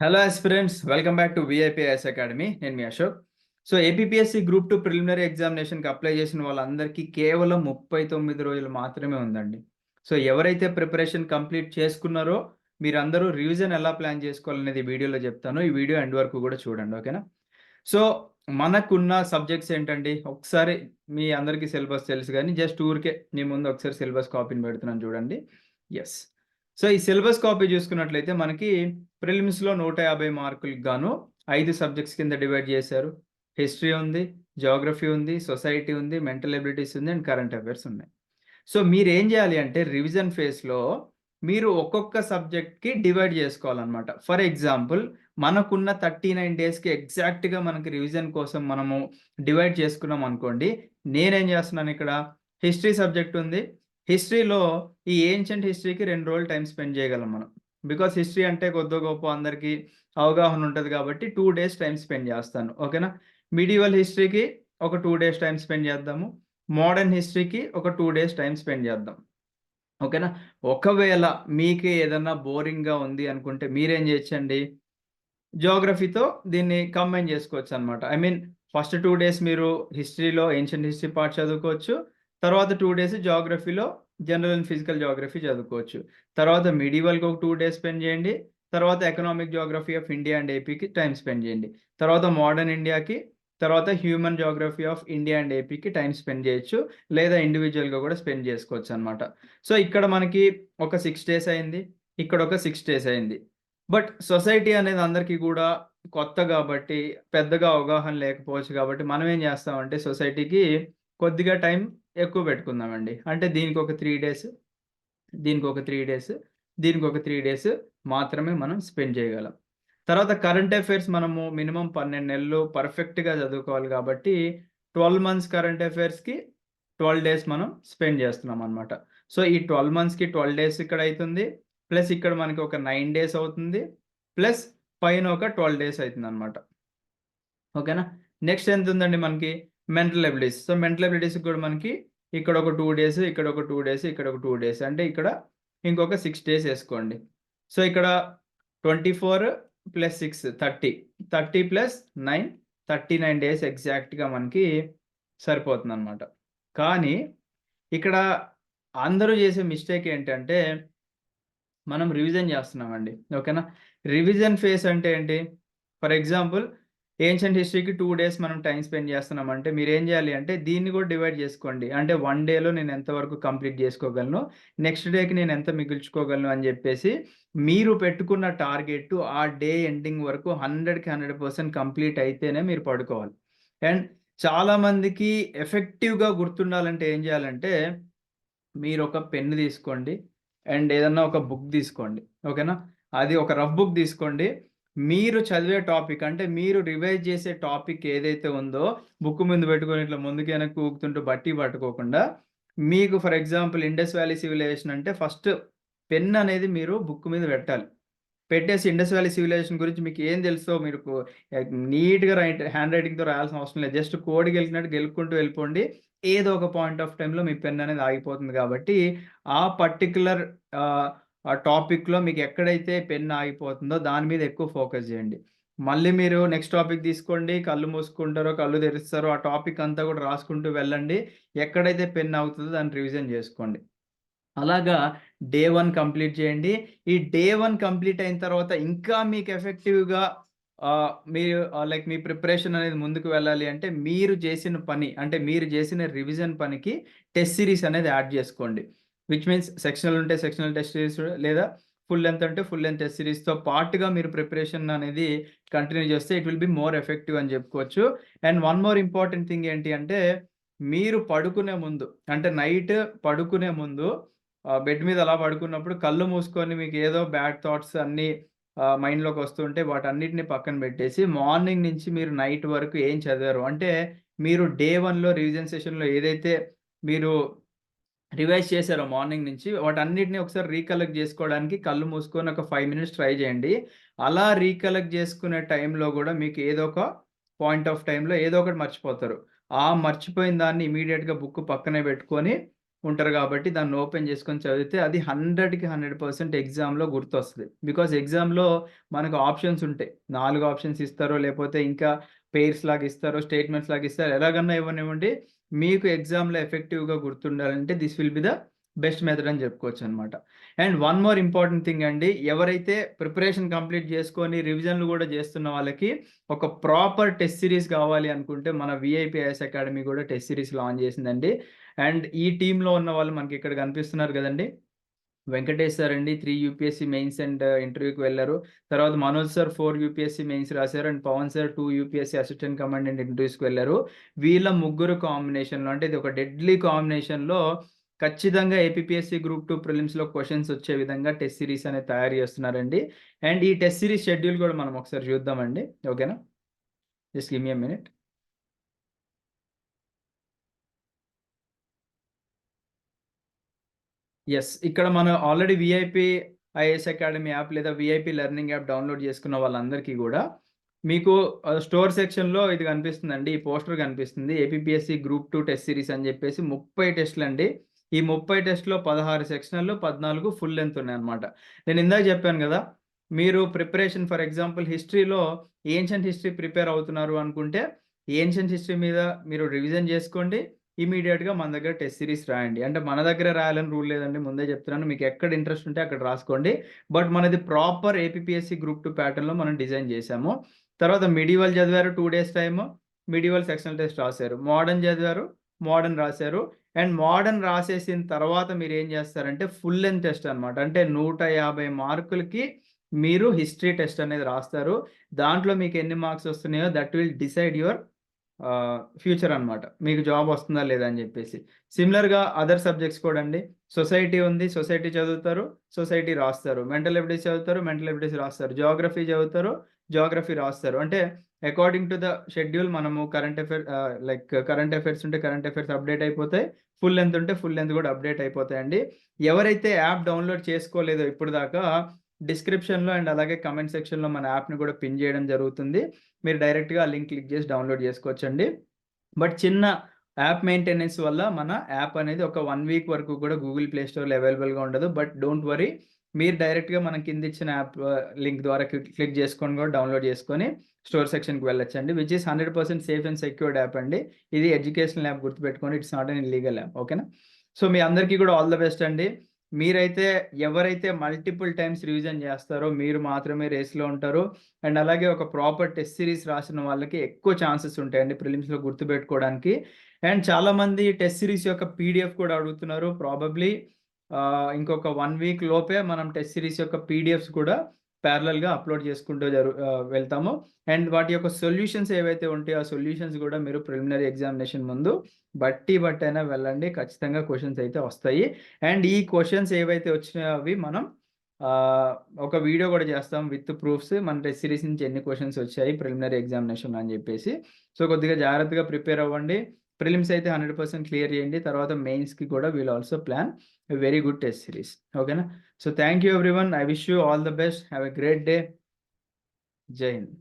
Hello aspirants welcome back to VIPS academy నేను మీ Ashok. So APSC group two preliminary ఎగ్జామినేషన్కి apply చేసిన వాళ్ళందరికీ కేవలం ముప్పై తొమ్మిది రోజులు మాత్రమే ఉందండి. సో ఎవరైతే ప్రిపరేషన్ కంప్లీట్ చేసుకున్నారో మీరందరూ రివిజన్ ఎలా ప్లాన్ చేసుకోవాలనేది వీడియోలో చెప్తాను. ఈ వీడియో ఎండ్ వరకు కూడా చూడండి ఓకేనా సో మనకున్న సబ్జెక్ట్స్ ఏంటండి? ఒకసారి మీ అందరికీ సిలబస్ తెలుసు కానీ జస్ట్ ఊరికే మీ ముందు ఒకసారి సిలబస్ కాపీని పెడుతున్నాను చూడండి. ఎస్ సో ఈ సిలబస్ కాపీ చూసుకున్నట్లయితే మనకి ప్రిలిమ్స్లో నూట యాభై మార్కులకు గాను ఐదు సబ్జెక్ట్స్ కింద డివైడ్ చేశారు. హిస్టరీ ఉంది జోగ్రఫీ ఉంది సొసైటీ ఉంది మెంటల్ ఎబిలిటీస్ ఉంది అండ్ కరెంట్ అఫైర్స్ ఉన్నాయి. సో మీరు ఏం చేయాలి అంటే రివిజన్ ఫేస్లో మీరు ఒక్కొక్క సబ్జెక్ట్కి డివైడ్ చేసుకోవాలన్నమాట. ఫర్ ఎగ్జాంపుల్ మనకున్న థర్టీ నైన్ డేస్కి ఎగ్జాక్ట్గా మనకి రివిజన్ కోసం మనము డివైడ్ చేసుకున్నాం అనుకోండి నేనేం చేస్తున్నాను ఇక్కడ? హిస్టరీ సబ్జెక్ట్ ఉంది హిస్టరీలో ఈ ఏన్షియంట్ హిస్టరీకి రెండు రోజులు టైం స్పెండ్ చేయగలం మనం. బికాస్ హిస్టరీ అంటే కొద్ది గొప్ప అందరికీ అవగాహన ఉంటుంది కాబట్టి టూ డేస్ టైం స్పెండ్ చేస్తాను. ఓకేనా మిడివల్ హిస్టరీకి ఒక టూ డేస్ టైం స్పెండ్ చేద్దాము. మోడర్న్ హిస్టరీకి ఒక టూ డేస్ టైం స్పెండ్ చేద్దాం. ఓకేనా ఒకవేళ మీకు ఏదన్నా బోరింగ్గా ఉంది అనుకుంటే మీరేం చేయొచ్చండి? జోగ్రఫీతో దీన్ని కంబైన్ చేసుకోవచ్చు అనమాట I mean first two days మీరు హిస్టరీలో ఏన్షియంట్ హిస్టరీ పార్ట్ చదువుకోవచ్చు. తర్వాత టూ డేస్ జాగ్రఫీలో జనరల్ అండ్ ఫిజికల్ జాగ్రఫీ చదువుకోవచ్చు. తర్వాత మిడివల్కి ఒక టూ డేస్ స్పెండ్ చేయండి. తర్వాత economic geography of India and ఏపీకి టైం స్పెండ్ చేయండి. తర్వాత మోడర్న్ ఇండియాకి తర్వాత human geography of India and ఏపీకి టైం స్పెండ్ చేయొచ్చు. లేదా ఇండివిజువల్గా కూడా స్పెండ్ చేసుకోవచ్చు అనమాట సో ఇక్కడ మనకి ఒక సిక్స్ డేస్ అయింది. ఇక్కడ ఒక సిక్స్ డేస్ అయింది. బట్ సొసైటీ అనేది అందరికీ కూడా కొత్త కాబట్టి పెద్దగా అవగాహన లేకపోవచ్చు కాబట్టి మనం ఏం చేస్తామంటే సొసైటీకి కొద్దిగా టైం ఎక్కువ పెట్టుకుందామండి. అంటే దీనికి ఒక త్రీ డేస్ దీనికి ఒక త్రీ డేస్ దీనికి ఒక త్రీ డేస్ మాత్రమే మనం స్పెండ్ చేయగలం. తర్వాత కరెంట్ అఫైర్స్ మనము మినిమం పన్నెండు నెలలు పర్ఫెక్ట్గా చదువుకోవాలి కాబట్టి ట్వెల్వ్ మంత్స్ కరెంట్ అఫైర్స్కి ట్వెల్వ్ డేస్ మనం స్పెండ్ చేస్తున్నాం అనమాట సో ఈ ట్వెల్వ్ మంత్స్కి ట్వెల్వ్ డేస్ ఇక్కడ అవుతుంది ప్లస్ ఇక్కడ మనకి ఒక నైన్ డేస్ అవుతుంది ప్లస్ పైన ఒక ట్వెల్వ్ డేస్ అవుతుంది అనమాట ఓకేనా? నెక్స్ట్ ఎంత ఉందండి మనకి? మెంటల్ ఎబిలిటీస్ సో మెంటల్ ఎబిలిటీస్కి కూడా మనకి ఇక్కడ ఒక టూ డేస్ ఇక్కడ ఒక టూ డేస్ ఇక్కడ ఒక టూ డేస్ అంటే ఇక్కడ ఇంకొక సిక్స్ డేస్ వేసుకోండి. సో ఇక్కడ twenty four plus six thirty thirty plus nine thirty nine days ఎగ్జాక్ట్గా మనకి సరిపోతుంది అనమాట కానీ ఇక్కడ అందరూ చేసే మిస్టేక్ ఏంటంటే మనం రివిజన్ చేస్తున్నామండి. ఓకేనా రివిజన్ ఫేస్ అంటే ఏంటి? ఫర్ ఎగ్జాంపుల్ ఏన్షియంట్ హిస్టరీకి టూ డేస్ మనం టైం స్పెండ్ చేస్తున్నాం. అంటే మీరు ఏం చేయాలి అంటే దీన్ని కూడా డివైడ్ చేసుకోండి. అంటే వన్ డేలో నేను ఎంతవరకు కంప్లీట్ చేసుకోగలను? నెక్స్ట్ డేకి నేను ఎంత మిగుల్చుకోగలను అని చెప్పేసి మీరు పెట్టుకున్న టార్గెట్ ఆ డే ఎండింగ్ వరకు హండ్రెడ్కి హండ్రెడ్ పర్సెంట్ కంప్లీట్ అయితేనే మీరు పడుకోవాలి. అండ్ చాలామందికి ఎఫెక్టివ్గా గుర్తుండాలంటే ఏం చేయాలంటే మీరు ఒక పెన్ తీసుకోండి. అండ్ ఏదన్నా ఒక బుక్ తీసుకోండి. ఓకేనా అది ఒక రఫ్ బుక్ తీసుకోండి. మీరు చదివే టాపిక్ అంటే మీరు రివైజ్ చేసే టాపిక్ ఏదైతే ఉందో బుక్ ముందు పెట్టుకొని ఇట్లా ముందుకు వెనక్కి ఊగుతుంటూ బట్టి పట్టుకోకుండా మీకు for example Indus valley civilisation అంటే ఫస్ట్ పెన్ అనేది మీరు బుక్ మీద పెట్టాలి. పెట్టేసి ఇండస్ వ్యాలీ సివిలైజేషన్ గురించి మీకు ఏం తెలుసో మీరు నీట్గా రైట్ హ్యాండ్ రైటింగ్తో రాయాల్సిన అవసరం లేదు. జస్ట్ కోడి గెలికినట్టు గెలుపుకుంటూ వెళ్ళిపోండి. ఏదో ఒక పాయింట్ ఆఫ్ టైంలో మీ పెన్ అనేది ఆగిపోతుంది కాబట్టి ఆ పర్టికులర్ ఆ టాపిక్లో మీకు ఎక్కడైతే పెన్ ఆగిపోతుందో దాని మీద ఎక్కువ ఫోకస్ చేయండి. మళ్ళీ మీరు నెక్స్ట్ టాపిక్ తీసుకోండి కళ్ళు మూసుకుంటారో కళ్ళు తెరుస్తారో ఆ టాపిక్ అంతా కూడా రాసుకుంటూ వెళ్ళండి. ఎక్కడైతే పెన్ అవుతుందో దాన్ని రివిజన్ చేసుకోండి. అలాగా డే వన్ కంప్లీట్ చేయండి. ఈ డే వన్ కంప్లీట్ అయిన తర్వాత ఇంకా మీకు ఎఫెక్టివ్గా మీరు లైక్ మీ ప్రిపరేషన్ అనేది ముందుకు వెళ్ళాలి అంటే మీరు చేసిన పని అంటే మీరు చేసిన రివిజన్ పనికి టెస్ట్ సిరీస్ అనేది యాడ్ చేసుకోండి. విచ్ మీన్స్ సెక్షనల్ ఉంటే సెక్షనల్ టెస్ట్ సిరీస్ లేదా ఫుల్ లెంత్ అంటే ఫుల్ లెంత్ టెస్ట్ సిరీస్తో పాటుగా మీరు ప్రిపరేషన్ అనేది కంటిన్యూ చేస్తే it will be more effective అని చెప్పుకోవచ్చు. And one more important thing ఏంటి అంటే మీరు పడుకునే ముందు అంటే నైట్ పడుకునే ముందు బెడ్ మీద అలా పడుకున్నప్పుడు కళ్ళు మూసుకొని మీకు ఏదో బ్యాడ్ థాట్స్ అన్నీ మైండ్లోకి వస్తుంటే వాటన్నిటిని పక్కన పెట్టేసి మార్నింగ్ నుంచి మీరు నైట్ వరకు ఏం చదివారు? అంటే మీరు డే వన్లో రివిజన్ సెషన్లో ఏదైతే మీరు రివైజ్ చేశారు మార్నింగ్ నుంచి. వాటన్నిటిని ఒకసారి రీకలెక్ట్ చేసుకోవడానికి కళ్ళు మూసుకొని ఒక ఫైవ్ మినిట్స్ ట్రై చేయండి. అలా రీకలెక్ట్ చేసుకునే టైంలో కూడా మీకు ఏదో ఒక పాయింట్ ఆఫ్ టైంలో ఏదో ఒకటి మర్చిపోతారు. ఆ మర్చిపోయిన దాన్ని ఇమీడియట్గా బుక్ పక్కనే పెట్టుకొని ఉంటారు కాబట్టి దాన్ని ఓపెన్ చేసుకొని చదివితే అది హండ్రెడ్కి హండ్రెడ్ పర్సెంట్ ఎగ్జామ్లో గుర్తొస్తుంది. బికాస్ ఎగ్జామ్లో మనకు ఆప్షన్స్ ఉంటాయి. నాలుగు ఆప్షన్స్ ఇస్తారో లేకపోతే ఇంకా పేర్స్ లాగా ఇస్తారో స్టేట్మెంట్స్ లాగా ఇస్తారు ఎలాగన్నా ఇవ్వనివ్వండి. మీకు ఎగ్జామ్లో ఎఫెక్టివ్గా గుర్తుండాలంటే this will be the best method అని చెప్పుకోవచ్చు అనమాట and one more important thing అండి ఎవరైతే ప్రిపరేషన్ కంప్లీట్ చేసుకొని రివిజన్లు కూడా చేస్తున్న వాళ్ళకి ఒక ప్రాపర్ టెస్ట్ సిరీస్ కావాలి అనుకుంటే మన విఐపిఎస్ అకాడమీ కూడా టెస్ట్ సిరీస్ లాంచ్ చేసిందండి. అండ్ ఈ టీంలో ఉన్న వాళ్ళు మనకి ఇక్కడ కనిపిస్తున్నారు కదండి. వెంకటేష్ సార్ అండి త్రీ యూపీఎస్సీ మెయిన్స్ అండ్ ఇంటర్వ్యూకి వెళ్ళారు. తర్వాత Manoj sir four UPSC mains రాశారు and Pavan sir two UPSC assistant commandant ఇంటర్వ్యూస్కి వెళ్ళారు. వీళ్ళ ముగ్గురు కాంబినేషన్లో అంటే ఇది ఒక డెడ్లీ కాంబినేషన్లో ఖచ్చితంగా ఏపీఎస్సీ గ్రూప్ టూ ప్రిలిమ్స్లో క్వశ్చన్స్ వచ్చే విధంగా టెస్ట్ సిరీస్ అనేది తయారు చేస్తున్నారండి. అండ్ ఈ టెస్ట్ సిరీస్ షెడ్యూల్ కూడా మనం ఒకసారి చూద్దామండి. ఓకేనా just give me minute yes ఇక్కడ మనం already VIP IS academy app లేదా విఐపి లెర్నింగ్ యాప్ డౌన్లోడ్ చేసుకున్న వాళ్ళందరికీ కూడా మీకు స్టోర్ సెక్షన్లో ఇది కనిపిస్తుందండి ఈ పోస్టర్ కనిపిస్తుంది APSC group two test series అని చెప్పేసి ముప్పై టెస్ట్లు అండి. ఈ ముప్పై టెస్ట్లో పదహారు సెక్షన్లు పద్నాలుగు ఫుల్ లెంత్ ఉన్నాయి అనమాట నేను ఇందాక చెప్పాను కదా మీరు ప్రిపరేషన్ ఫర్ ఎగ్జాంపుల్ హిస్టరీలో ఏన్షియంట్ హిస్టరీ ప్రిపేర్ అవుతున్నారు అనుకుంటే ఏన్షియంట్ హిస్టరీ మీద మీరు రివిజన్ చేసుకోండి. ఇమీడియట్గా మన దగ్గర టెస్ట్ సిరీస్ రాయండి. అంటే మన దగ్గర రాయాలని రూల్ లేదండి. ముందే చెప్తున్నాను. మీకు ఎక్కడ ఇంట్రెస్ట్ ఉంటే అక్కడ రాసుకోండి. బట్ మనది ప్రాపర్ ఏపీఎస్సి గ్రూప్ టూ ప్యాటర్న్లో మనం డిజైన్ చేసాము తర్వాత మిడివల్ చదివారు two days time. Medieval sectional test రాశారు. మోడర్న్ చదివారు మోడర్న్ రాశారు. అండ్ మోడర్న్ రాసేసిన తర్వాత మీరు ఏం చేస్తారంటే ఫుల్ లెంత్ టెస్ట్ అనమాట అంటే నూట యాభై మార్కులకి మీరు హిస్టరీ టెస్ట్ అనేది రాస్తారు. దాంట్లో మీకు ఎన్ని మార్క్స్ వస్తున్నాయో that will decide your future అనమాట మీకు జాబ్ వస్తుందా లేదా అని చెప్పేసి. సిమిలర్గా అదర్ సబ్జెక్ట్స్ కూడా అండి. సొసైటీ ఉంది సొసైటీ చదువుతారు సొసైటీ రాస్తారు. మెంటల్ ఎబిలిటీస్ చదువుతారు మెంటల్ ఎబిలిటీస్ రాస్తారు. జోగ్రఫీ చదువుతారు జోగ్రఫీ రాస్తారు. అంటే అకార్డింగ్ టు ద షెడ్యూల్ మనము current affair like current affairs ఉంటే కరెంట్ అఫైర్స్ అప్డేట్ అయిపోతాయి. ఫుల్ లెంత్ ఉంటే ఫుల్ లెంత్ కూడా అప్డేట్ అయిపోతాయండి. ఎవరైతే యాప్ డౌన్లోడ్ చేసుకోలేదో ఇప్పుడు దాకా డిస్క్రిప్షన్లో అండ్ అలాగే కమెంట్ సెక్షన్లో మన యాప్ని కూడా పిన్ చేయడం జరుగుతుంది. మీరు డైరెక్ట్గా ఆ లింక్ క్లిక్ చేసి డౌన్లోడ్ చేసుకోవచ్చండి. బట్ చిన్న యాప్ మెయింటెనెన్స్ వల్ల మన యాప్ అనేది ఒక వన్ వీక్ వరకు కూడా గూగుల్ ప్లే స్టోర్లో అవైలబుల్గా ఉండదు. బట్ డోంట్ వరీ మీరు డైరెక్ట్గా మనం కింద ఇచ్చిన యాప్ లింక్ ద్వారా క్లిక్ చేసుకొని కూడా డౌన్లోడ్ చేసుకొని స్టోర్ సెక్షన్కి వెళ్ళొచ్చండి. Which is hundred percent safe and secured app అండి. ఇది ఎడ్యుకేషనల్ యాప్ గుర్తుపెట్టుకోండి. It's not an illegal app ఓకేనా సో మీ అందరికీ కూడా ఆల్ ద బెస్ట్ అండి. మీరైతే ఎవరైతే మల్టిపుల్ టైమ్స్ రివిజన్ చేస్తారో మీరు మాత్రమే రేస్లో ఉంటారు. అండ్ అలాగే ఒక ప్రాపర్ టెస్ట్ సిరీస్ రాసిన వాళ్ళకి ఎక్కువ ఛాన్సెస్ ఉంటాయండి ప్రిలిమ్స్లో గుర్తుపెట్టుకోవడానికి. అండ్ చాలామంది టెస్ట్ సిరీస్ యొక్క పీడిఎఫ్ కూడా అడుగుతున్నారు. ప్రాబబ్లీ ఇంకొక వన్ వీక్ లోపే మనం టెస్ట్ సిరీస్ యొక్క పీడిఎఫ్స్ కూడా ప్యారలల్గా అప్లోడ్ చేసుకుంటూ జరు వెళ్తాము. అండ్ వాటి యొక్క సొల్యూషన్స్ ఏవైతే ఉంటాయో ఆ సొల్యూషన్స్ కూడా మీరు ప్రిలిమినరీ ఎగ్జామినేషన్ ముందు బట్టి బట్టి అయినా వెళ్ళండి. ఖచ్చితంగా క్వశ్చన్స్ అయితే వస్తాయి. అండ్ ఈ క్వశ్చన్స్ ఏవైతే వచ్చినవి మనం ఒక వీడియో కూడా చేస్తాం విత్ ప్రూఫ్స్ మన టెస్ట్ సిరీస్ నుంచి ఎన్ని క్వశ్చన్స్ వచ్చాయి ప్రిలిమినరీ ఎగ్జామినేషన్ అని చెప్పేసి. సో కొద్దిగా జాగ్రత్తగా ప్రిపేర్ అవ్వండి. ప్రిలిమ్స్ అయితే హండ్రెడ్ పర్సెంట్ క్లియర్ చేయండి. తర్వాత మెయిన్స్కి కూడా we'll also plan very good test series ఓకేనా so thank you everyone I wish you all the best have a great day Jai Hind